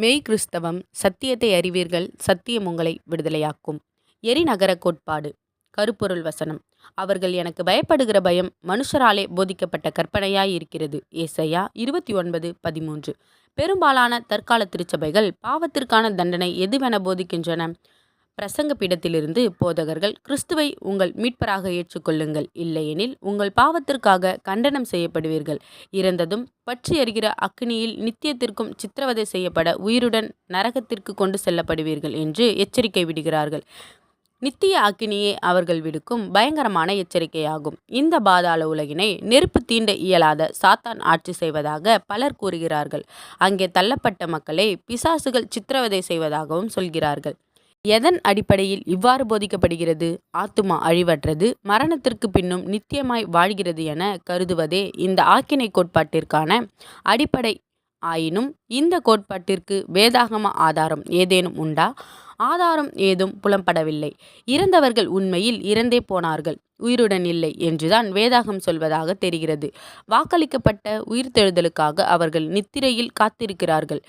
மெய் கிறிஸ்தவம் சத்தியத்தை அறிவீர்கள் சத்தியம் உங்களை விடுதலையாக்கும். எரிநகர கோட்பாடு கருப்பொருள் வசனம். அவர்கள் எனக்கு பயப்படுகிற பயம் மனுஷராலே போதிக்கப்பட்ட கற்பனையாய் இருக்கிறது. ஏசையா இருபத்தி ஒன்பது பதிமூன்று. பெரும்பாலான தற்கால திருச்சபைகள் பாவத்திற்கான தண்டனை எதுவென போதிக்கின்றன? பிரசங்க பீடத்திலிருந்து போதகர்கள் கிறிஸ்துவை உங்கள் மீட்பராக ஏற்றுக்கொள்ளுங்கள். இல்லையெனில் உங்கள் பாவத்திற்காக கண்டனம் செய்யப்படுவீர்கள். இறந்ததும் பற்றி எறிகிற அக்னியில் நித்தியத்திற்கும் சித்திரவதை செய்யப்பட உயிருடன் நரகத்திற்கு கொண்டு செல்லப்படுவீர்கள் என்று எச்சரிக்கை விடுகிறார்கள். நித்திய அக்கினியே அவர்கள் விடுக்கும் பயங்கரமான எச்சரிக்கையாகும். இந்த பாதாள உலகினை நெருப்பு தீண்ட இயலாத சாத்தான் ஆட்சி செய்வதாக பலர் கூறுகிறார்கள். அங்கே தள்ளப்பட்ட மக்களை பிசாசுகள் சித்திரவதை செய்வதாகவும் சொல்கிறார்கள். எதன் அடிப்படையில் இவ்வாறு போதிக்கப்படுகிறது? ஆத்துமா அழிவற்றது மரணத்திற்கு பின்னும் நித்தியமாய் வாழ்கிறது என கருதுவதே இந்த ஆக்கினை கோட்பாட்டிற்கான அடிப்படை. ஆயினும் இந்த கோட்பாட்டிற்கு வேதாகம ஆதாரம் ஏதேனும் உண்டா? ஆதாரம் ஏதும் புலம்படவில்லை. இறந்தவர்கள் உண்மையில் இறந்தே போனார்கள். உயிருடன் இல்லை என்றுதான் வேதாகம் சொல்வதாக தெரிகிறது. வாக்களிக்கப்பட்ட உயிர்த்தெழுதலுக்காக அவர்கள் நித்திரையில் காத்திருக்கிறார்கள்.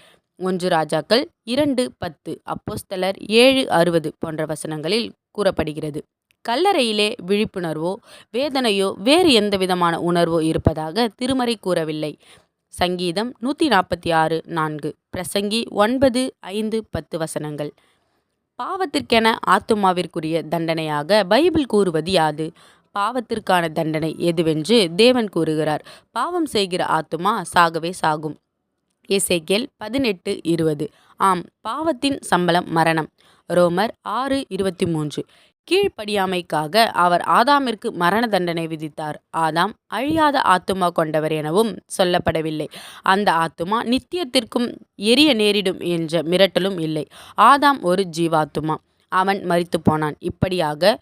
ஒன்று ராஜாக்கள் இரண்டு பத்து அப்போஸ்தலர் ஏழு அறுபது போன்ற வசனங்களில் கூறப்படுகிறது. கல்லறையிலே விழிப்புணர்வோ வேதனையோ வேறு எந்த விதமான உணர்வோ இருப்பதாக திருமறை கூறவில்லை. சங்கீதம் நூற்றி நாற்பத்தி ஆறு நான்கு பிரசங்கி ஒன்பது ஐந்து பத்து வசனங்கள். பாவத்திற்கென ஆத்துமாவிற்குரிய தண்டனையாக பைபிள் கூறுவது யாது? பாவத்திற்கான தண்டனை எதுவென்று தேவன் கூறுகிறார். பாவம் செய்கிற ஆத்துமா சாகவே சாகும். எசேக்கியல் பதினெட்டு இருபது. ஆம் பாவத்தின் சம்பளம் மரணம். ரோமர் ஆறு இருபத்தி மூன்று. கீழ்ப்படியாமைக்காக அவர் ஆதாமிற்கு மரண தண்டனை விதித்தார். ஆதாம் அழியாத ஆத்துமா கொண்டவர் எனவும் சொல்லப்படவில்லை. அந்த ஆத்துமா நித்தியத்திற்கும் எரிய நேரிடும் என்ற மிரட்டலும் இல்லை. ஆதாம் ஒரு ஜீவாத்துமா. அவன் மறித்து போனான். இப்படியாக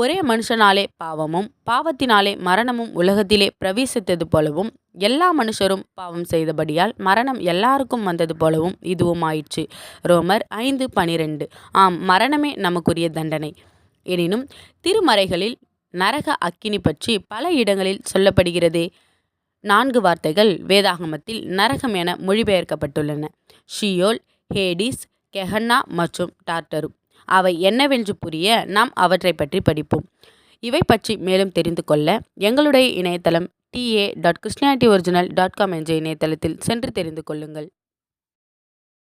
ஒரே மனுஷனாலே பாவமும் பாவத்தினாலே மரணமும் உலகத்திலே பிரவேசித்தது போலவும் எல்லா மனுஷரும் பாவம் செய்தபடியால் மரணம் எல்லாருக்கும் வந்தது போலவும் இதுவும் ஆயிற்று ரோமர் ஐந்து பனிரெண்டு. ஆம் மரணமே நமக்குரிய தண்டனை. எனினும் திருமறைகளில் நரக அக்கினி பற்றி பல இடங்களில் சொல்லப்படுகிறதே. நான்கு வார்த்தைகள் வேதாகமத்தில் நரகம் என மொழிபெயர்க்கப்பட்டுள்ளன. ஷியோல் ஹேடிஸ் கெஹன்னா மற்றும் டார்டரும். அவை என்னவென்று புரிய நாம் அவற்றை பற்றி படிப்போம். இவை பற்றி மேலும் தெரிந்து கொள்ள எங்களுடைய இணையதளம் டிஏ டாட் கிருஷ்ணாட்டி ஒரிஜினல் டாட் காம் என்ற இணையதளத்தில் சென்று தெரிந்து கொள்ளுங்கள்.